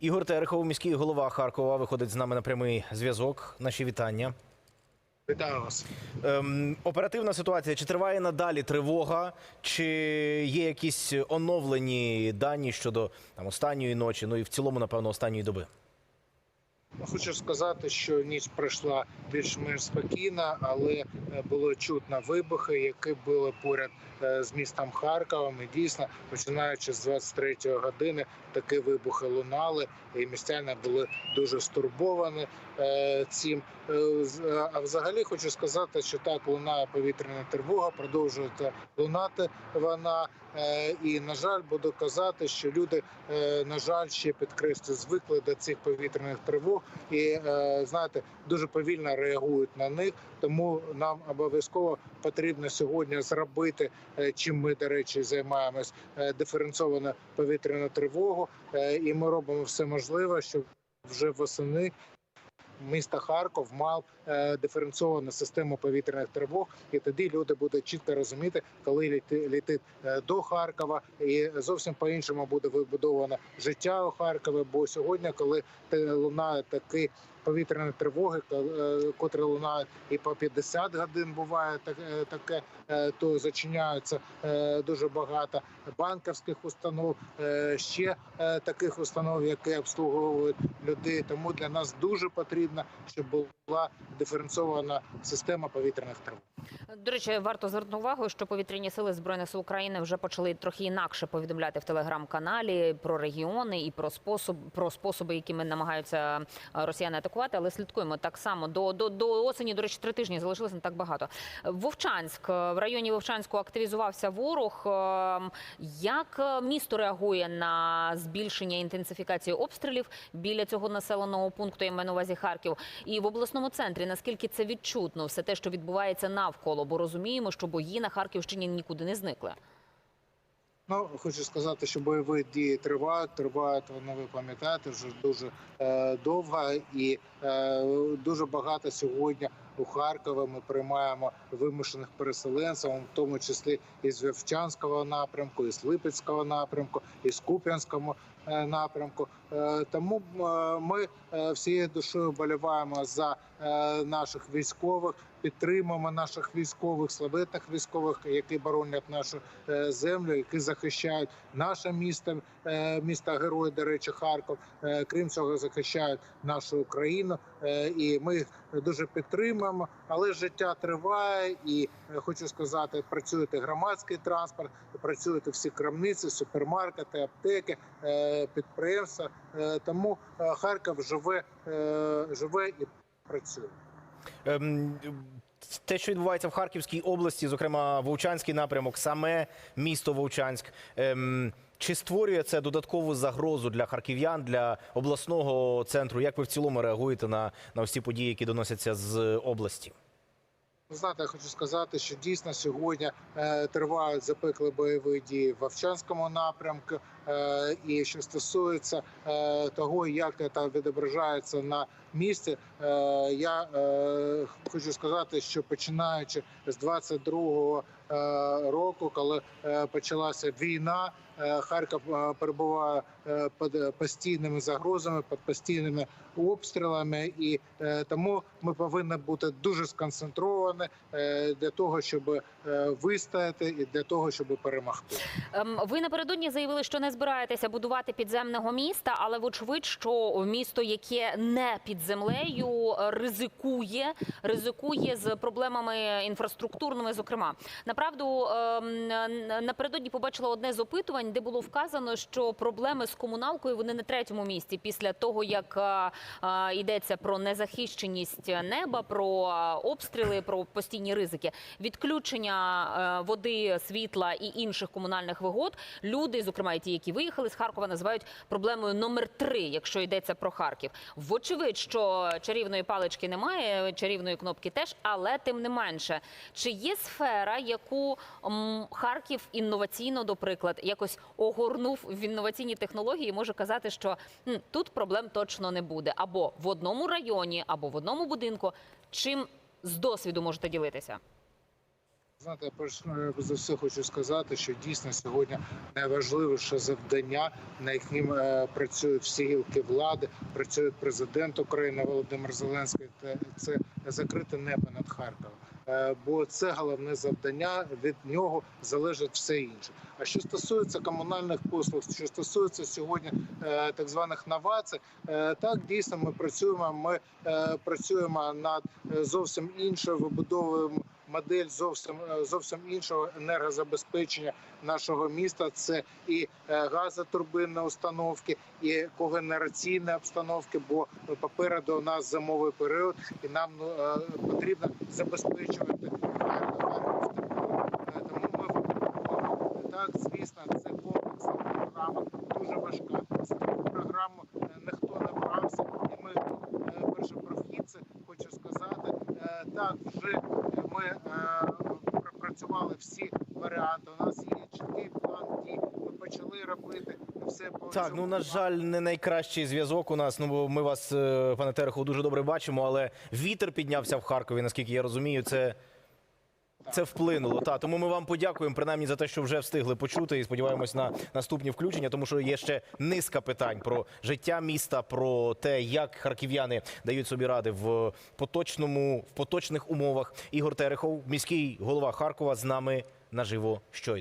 Ігор Терехов, міський голова Харкова, виходить з нами на прямий зв'язок. Наші вітання. Вітаю вас. Ем, оперативна ситуація. Чи триває надалі тривога, чи є якісь оновлені дані щодо там останньої ночі? Ну і в цілому, напевно, останньої доби. Ну, Хочу сказати, що ніч пройшла більш-менш спокійно, але е, було чутно вибухи, які були поряд е, з містом Харковом. І дійсно, починаючи з 23-ї години, такі вибухи лунали, і містяни були дуже стурбовані е, цим. Е, е, А взагалі хочу сказати, що так лунає повітряна тривога, продовжує лунати вона. Е, І на жаль, буду казати, що люди, на жаль, ще підкреслю, звикли до цих повітряних тривог і знаєте, дуже повільно реагують на них. Тому нам обов'язково потрібно сьогодні зробити, чим ми, до речі, займаємось диференційовану повітряну тривогу, і ми робимо все можливе, щоб вже восени. Міста Харков мав е, диференційовану систему повітряних тривог, і тоді люди будуть чітко розуміти, коли літи, літить е, до Харкова, і зовсім по-іншому буде вибудовано життя у Харкові. Бо сьогодні, коли те- лунає такі повітряні тривоги, е, котрі лунають і по 50 годин буває так- таке, то зачиняються дуже багато банківських установ, ще таких установ, які обслуговують людей. Тому для нас дуже потрібно, щоб була диференційована система повітряних тривог. До речі, варто звернути увагу, що повітряні сили збройних сил України вже почали трохи інакше повідомляти в телеграм-каналі про регіони і про способ про способи, якими намагаються е, росіяни атакувати. Але слідкуємо так само до, до, до осені. До речі, три тижні залишилося не так багато. Вовчанськ в районі Вовчанську активізувався ворог. Е, Як е, місто реагує на збільшення інтенсифікації обстрілів біля цього населеного пункту, я маю на увазі Харків, і в обласному центрі? Наскільки це відчутно, все те, що відбувається навколо? Бо розуміємо, що бої на Харківщині нікуди не зникли. Ну хочу сказати, що бойові дії тривають. Тривають вони, ви пам'ятаєте, вже дуже е, довго і е, дуже багато сьогодні у Харкові ми приймаємо вимушених переселенців, в тому числі із Вовчанського напрямку, із Липецького напрямку, із Куп'янського напрямку. Е, тому е, ми е, всією душою боліваємо за е, наших військових, підтримуємо наших військових, славетних військових, які боронять нашу е, землю, які захищають наше місто, е, місто герой, до речі, Харків. Е, Крім цього, захищають нашу Україну, Е, і ми дуже підтримуємо. Але життя триває, і е, хочу сказати, працюєте громадський транспорт, працюєте всі крамниці, супермаркети, аптеки, е, підприємства. Е, Тому е, Харків живе, е, живе і працює. Ем, те, що відбувається в Харківській області, зокрема Вовчанський напрямок, саме місто Вовчанськ. Ем, чи створює це додаткову загрозу для харків'ян, для обласного центру? Як ви в цілому реагуєте на, на всі події, які доносяться з області? Ви знаєте, я хочу сказати, що дійсно сьогодні е, тривають запекли бойові дії в Вовчанському напрямку. Е, і що стосується е, того, як це відображається на місці, я хочу сказати, що починаючи з 22-го е, року, коли почалася війна, Харків перебуває під постійними загрозами, під постійними обстрілами, і е, тому ми повинні бути дуже сконцентровані е, для того, щоб е, вистояти і для того, щоб перемогти. Ем, Ви напередодні заявили, що не збираєтеся будувати підземного міста, але вочевидь, що місто, яке не під землею, ризикує, ризикує з проблемами інфраструктурними. Зокрема, направду ем, напередодні побачила одне з опитувань, де було вказано, що проблеми з комуналкою вони на третьому місці після того, як йдеться про незахищеність неба, про обстріли, про постійні ризики, відключення е, води, світла і інших комунальних вигод. Люди, зокрема, і ті, які виїхали з Харкова, називають проблемою номер три, якщо йдеться про Харків. Вочевидь, що чарівної палички немає, чарівної кнопки теж, але тим не менше, чи є сфера, яку Харків інноваційно, до приклад, якось огорнув в інноваційні технології, може казати, що тут проблем точно не буде, або в одному районі, або в одному будинку. Чим з досвіду можете ділитися? Знаєте, я перш е, за все хочу сказати, що дійсно сьогодні найважливіше завдання, на яким е, працюють всі гілки влади, працює президент України Володимир Зеленський. Це закрите небо над Харковом. Е, Бо це головне завдання. Від нього залежить все інше. А що стосується комунальних послуг, що стосується сьогодні е, так званих новацій, е, так дійсно ми працюємо. Ми працюємо над зовсім іншою вибудовою модель зовсім е, зовсім іншого енергозабезпечення нашого міста. Це і е, газотурбинні установки, і когенераційні обстановки. Бо попереду у нас зимовий період, і нам ну, е, потрібно забезпечувати Харків теплом. Е, Тому ми вибудовуємо. так, звісно, це комплексна програма, дуже важка. За таку програму е, ніхто не брався, і ми е, першопрохідці, хочу сказати. Е, Так, вже ми е, пропрацювали всі варіанти. У нас є чіткий план дій. Ми почали робити все по Так, ну на жаль, не найкращий зв'язок у нас. Ну бо ми вас, е, пане Терехов, дуже добре бачимо, але вітер піднявся в Харкові, наскільки я розумію, це. Це вплинуло. Та тому ми вам подякуємо принаймні за те, що вже встигли почути, і сподіваємось на наступні включення, тому що є ще низка питань про життя міста, про те, як харків'яни дають собі ради в поточному в поточних умовах. Ігор Терехов, міський голова Харкова, з нами наживо щойно.